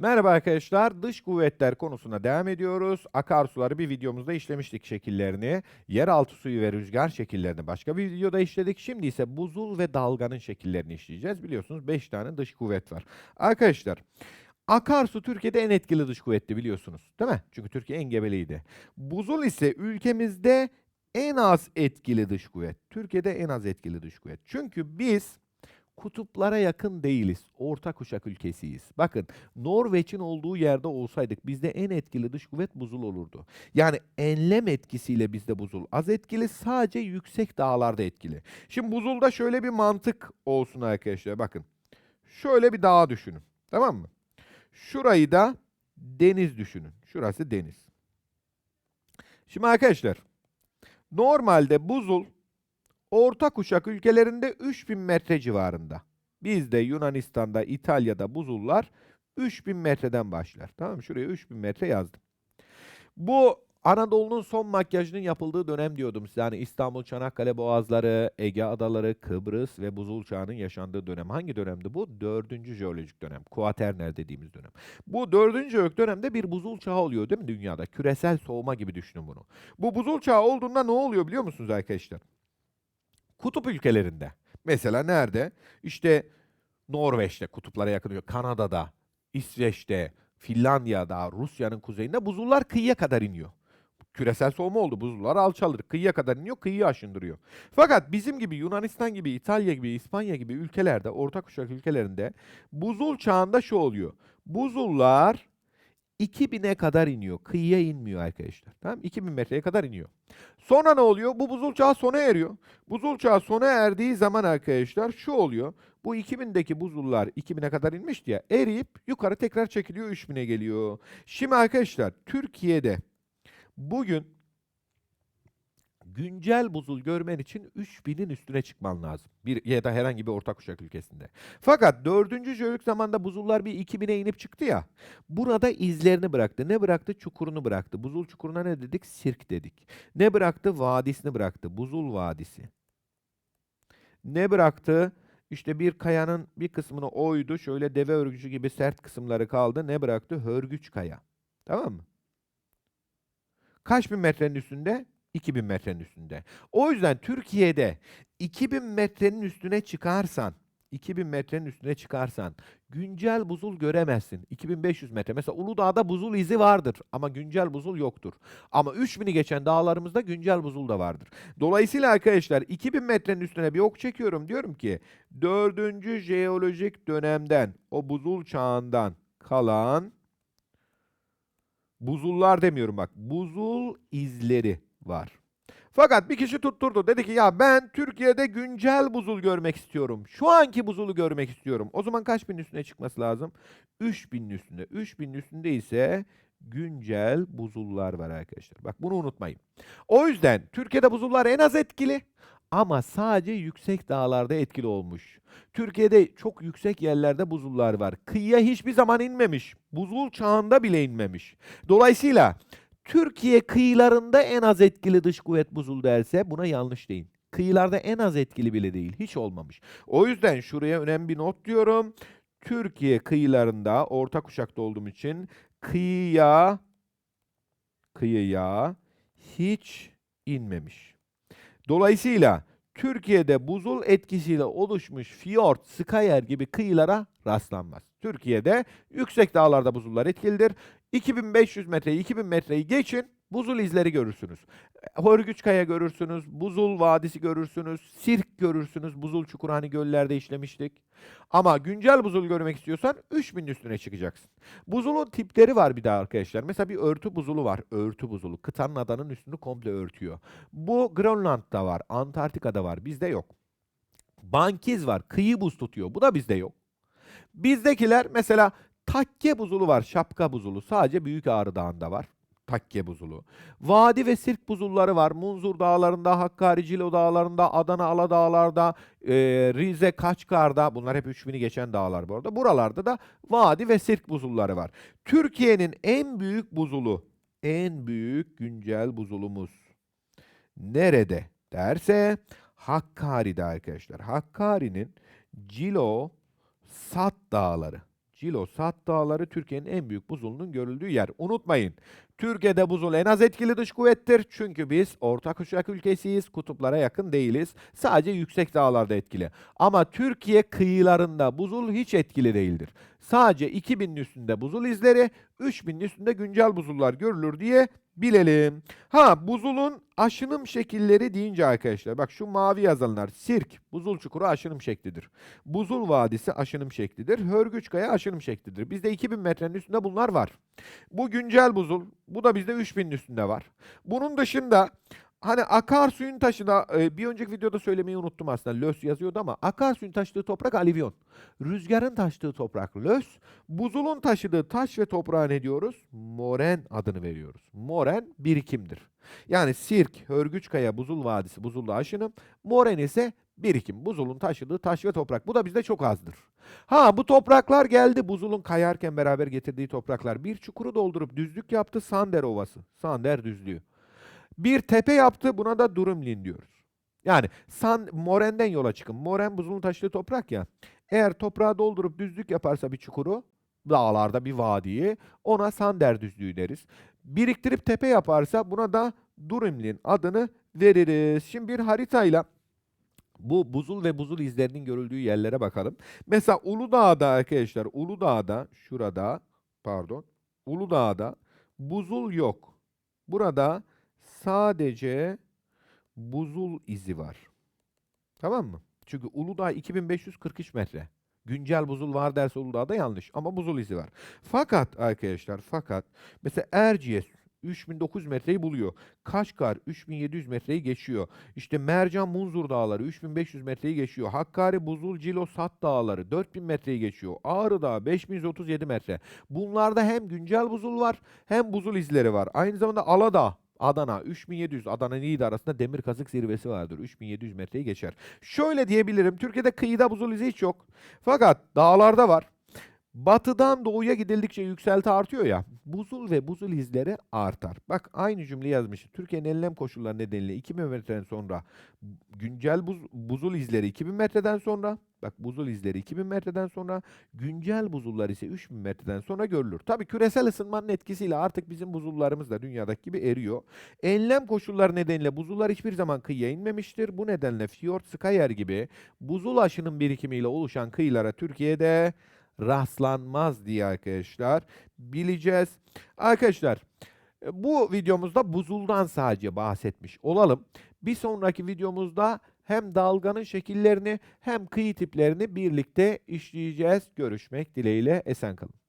Merhaba arkadaşlar, dış kuvvetler konusuna devam ediyoruz. Akarsuları bir videomuzda işlemiştik şekillerini. Yeraltı suyu ve rüzgar şekillerini başka bir videoda işledik. Şimdi ise buzul ve dalganın şekillerini işleyeceğiz. Biliyorsunuz 5 tane dış kuvvet var. Arkadaşlar, akarsu Türkiye'de en etkili dış kuvvetti biliyorsunuz. Değil mi? Çünkü Türkiye engebeliydi. Buzul ise ülkemizde en az etkili dış kuvvet. Türkiye'de en az etkili dış kuvvet. Çünkü biz kutuplara yakın değiliz. Orta kuşak ülkesiyiz. Bakın Norveç'in olduğu yerde olsaydık bizde en etkili dış kuvvet buzul olurdu. Yani enlem etkisiyle bizde buzul az etkili sadece yüksek dağlarda etkili. Şimdi buzulda şöyle bir mantık olsun arkadaşlar bakın. Şöyle bir dağ düşünün. Tamam mı? Şurayı da deniz düşünün. Şurası deniz. Şimdi arkadaşlar normalde buzul Orta kuşak ülkelerinde 3000 metre civarında. Bizde Yunanistan'da, İtalya'da buzullar 3000 metreden başlar. Tamam mı? Şuraya 3000 metre yazdım. Bu Anadolu'nun son makyajının yapıldığı dönem diyordum size. Yani İstanbul, Çanakkale boğazları, Ege adaları, Kıbrıs ve buzul çağının yaşandığı dönem. Hangi dönemdi bu? Dördüncü jeolojik dönem. Kuaternel dediğimiz dönem. Bu dördüncü jeolojik dönemde bir buzul çağı oluyor değil mi dünyada? Küresel soğuma gibi düşünün bunu. Bu buzul çağı olduğunda ne oluyor biliyor musunuz arkadaşlar? Kutup ülkelerinde. Mesela nerede? İşte Norveç'te kutuplara yakın, Kanada'da, İsveç'te, Finlandiya'da, Rusya'nın kuzeyinde buzullar kıyıya kadar iniyor. Küresel soğuma oldu. Buzullar alçalır. Kıyıya kadar iniyor, kıyıyı aşındırıyor. Fakat bizim gibi Yunanistan gibi, İtalya gibi, İspanya gibi ülkelerde, orta kuşak ülkelerinde buzul çağında şu oluyor. Buzullar 2000'e kadar iniyor. Kıyıya inmiyor arkadaşlar. Tamam 2000 metreye kadar iniyor. Sonra ne oluyor? Bu buzul çağı sona eriyor. Buzul çağı sona erdiği zaman arkadaşlar şu oluyor. Bu 2000'deki buzullar 2000'e kadar inmişti ya. Eriyip yukarı tekrar çekiliyor 3000'e geliyor. Şimdi arkadaşlar Türkiye'de bugün güncel buzul görmen için 3000'in üstüne çıkman lazım. Bir ya da herhangi bir orta kuşak ülkesinde. Fakat 4. jeolojik zamanda buzullar bir 2000'e inip çıktı ya. Burada izlerini bıraktı. Ne bıraktı? Çukurunu bıraktı. Buzul çukuruna ne dedik? Sirk dedik. Ne bıraktı? Vadisini bıraktı. Buzul vadisi. Ne bıraktı? İşte bir kayanın bir kısmını oydu. Şöyle deve örgücü gibi sert kısımları kaldı. Ne bıraktı? Hörgüç kaya. Tamam mı? Kaç bin metrenin üstünde? 2000 metrenin üstünde. O yüzden Türkiye'de 2000 metrenin üstüne çıkarsan, 2000 metrenin üstüne çıkarsan güncel buzul göremezsin. 2500 metre. Mesela Uludağ'da buzul izi vardır ama güncel buzul yoktur. Ama 3000'i geçen dağlarımızda güncel buzul da vardır. Dolayısıyla arkadaşlar 2000 metrenin üstüne bir ok çekiyorum. Diyorum ki 4. jeolojik dönemden o buzul çağından kalan buzullar demiyorum bak. Buzul izleri var. Fakat bir kişi tutturdu. Dedi ki ya ben Türkiye'de güncel buzul görmek istiyorum. Şu anki buzulu görmek istiyorum. O zaman kaç bin üstüne çıkması lazım? 3000'in üstünde. 3000'in üstünde ise güncel buzullar var arkadaşlar. Bak bunu unutmayın. O yüzden Türkiye'de buzullar en az etkili ama sadece yüksek dağlarda etkili olmuş. Türkiye'de çok yüksek yerlerde buzullar var. Kıyıya hiçbir zaman inmemiş. Buzul çağında bile inmemiş. Dolayısıyla Türkiye kıyılarında en az etkili dış kuvvet buzul derse buna yanlış deyin. Kıyılarda en az etkili bile değil. Hiç olmamış. O yüzden şuraya önemli bir not diyorum. Türkiye kıyılarında orta kuşakta olduğum için kıyıya kıyıya hiç inmemiş. Dolayısıyla Türkiye'de buzul etkisiyle oluşmuş fiyort, skayer gibi kıyılara rastlanmaz. Türkiye'de yüksek dağlarda buzullar etkilidir. 2500 metreyi, 2000 metreyi geçin, buzul izleri görürsünüz. Hörgüç Kaya görürsünüz, Buzul Vadisi görürsünüz, Sirk görürsünüz. Buzul çukuru hani göllerde işlemiştik. Ama güncel buzul görmek istiyorsan 3000 üstüne çıkacaksın. Buzulun tipleri var bir daha arkadaşlar. Mesela bir örtü buzulu var. Örtü buzulu. Kıtanın adanın üstünü komple örtüyor. Bu Grönland'da var, Antarktika'da var. Bizde yok. Bankiz var. Kıyı buz tutuyor. Bu da bizde yok. Bizdekiler mesela takke buzulu var. Şapka buzulu. Sadece Büyük Ağrı Dağı'nda var. Takke buzulu. Vadi ve sirk buzulları var. Munzur dağlarında, Hakkari Cilo dağlarında, Adana Ala dağlarda, e, Rize Kaçkar'da. Bunlar hep 3000'i geçen dağlar bu arada. Buralarda da vadi ve sirk buzulları var. Türkiye'nin en büyük buzulu, en büyük güncel buzulumuz nerede derse Hakkari'de arkadaşlar. Hakkari'nin Cilo Sat dağları. Cilosat Dağları Türkiye'nin en büyük buzulunun görüldüğü yer. Unutmayın. Türkiye'de buzul en az etkili dış kuvvettir. Çünkü biz orta kuşak ülkesiyiz. Kutuplara yakın değiliz. Sadece yüksek dağlarda etkili. Ama Türkiye kıyılarında buzul hiç etkili değildir. Sadece 2000'in üstünde buzul izleri, 3000'in üstünde güncel buzullar görülür diye bilelim. Ha buzulun aşınım şekilleri deyince arkadaşlar bak şu mavi yazanlar sirk buzul çukuru aşınım şeklidir. Buzul vadisi aşınım şeklidir. Hörgüç kaya aşınım şeklidir. Bizde 2000 metrenin üstünde bunlar var. Bu güncel buzul. Bu da bizde 3000'in üstünde var. Bunun dışında hani akarsuyun taşıda e, bir önceki videoda söylemeyi unuttum aslında. Lös yazıyordu ama akarsuyun taşıdığı toprak alivyon. Rüzgarın taşıdığı toprak lös. Buzulun taşıdığı taş ve toprağa ne diyoruz? Moren adını veriyoruz. Moren birikimdir. Yani Sirk, Hörgüçkaya, Buzul Vadisi, Buzullu Aşınım. Moren ise birikim. Buzulun taşıdığı taş ve toprak. Bu da bizde çok azdır. Ha bu topraklar geldi. Buzulun kayarken beraber getirdiği topraklar. Bir çukuru doldurup düzlük yaptı. Sander Ovası. Sander düzlüğü. Bir tepe yaptı. Buna da Durumlin diyoruz. Yani San, Moren'den yola çıkın. Moren buzulun taşıdığı toprak ya. Eğer toprağı doldurup düzlük yaparsa bir çukuru, dağlarda bir vadiyi, ona Sander düzlüğü deriz. Biriktirip tepe yaparsa buna da Durumlin adını veririz. Şimdi bir haritayla bu buzul ve buzul izlerinin görüldüğü yerlere bakalım. Mesela Uludağ'da arkadaşlar, Uludağ'da, şurada, pardon, Uludağ'da buzul yok. Burada sadece buzul izi var. Tamam mı? Çünkü Uludağ 2543 metre. Güncel buzul var derse Uludağ'da yanlış ama buzul izi var. Fakat arkadaşlar fakat mesela Erciyes 3900 metreyi buluyor. Kaşgar 3700 metreyi geçiyor. İşte Mercan Munzur Dağları 3500 metreyi geçiyor. Hakkari Buzul Cilo Sat Dağları 4000 metreyi geçiyor. Ağrı Dağı 5137 metre. Bunlarda hem güncel buzul var hem buzul izleri var. Aynı zamanda Aladağ Adana 3700 Adana Niğde arasında demir kazık zirvesi vardır. 3700 metreyi geçer. Şöyle diyebilirim. Türkiye'de kıyıda buzul izi hiç yok. Fakat dağlarda var. Batıdan doğuya gidildikçe yükselti artıyor ya. Buzul ve buzul izleri artar. Bak aynı cümle yazmış. Türkiye'nin enlem koşulları nedeniyle 2000 metreden sonra güncel buz, buzul izleri 2000 metreden sonra bak buzul izleri 2000 metreden sonra güncel buzullar ise 3000 metreden sonra görülür. Tabii küresel ısınmanın etkisiyle artık bizim buzullarımız da dünyadaki gibi eriyor. Enlem koşulları nedeniyle buzullar hiçbir zaman kıyıya inmemiştir. Bu nedenle fiyort, skayer gibi buzul aşının birikimiyle oluşan kıyılara Türkiye'de rastlanmaz diye arkadaşlar bileceğiz. Arkadaşlar e, bu videomuzda buzuldan sadece bahsetmiş olalım. Bir sonraki videomuzda hem dalganın şekillerini hem kıyı tiplerini birlikte işleyeceğiz. Görüşmek dileğiyle esen kalın.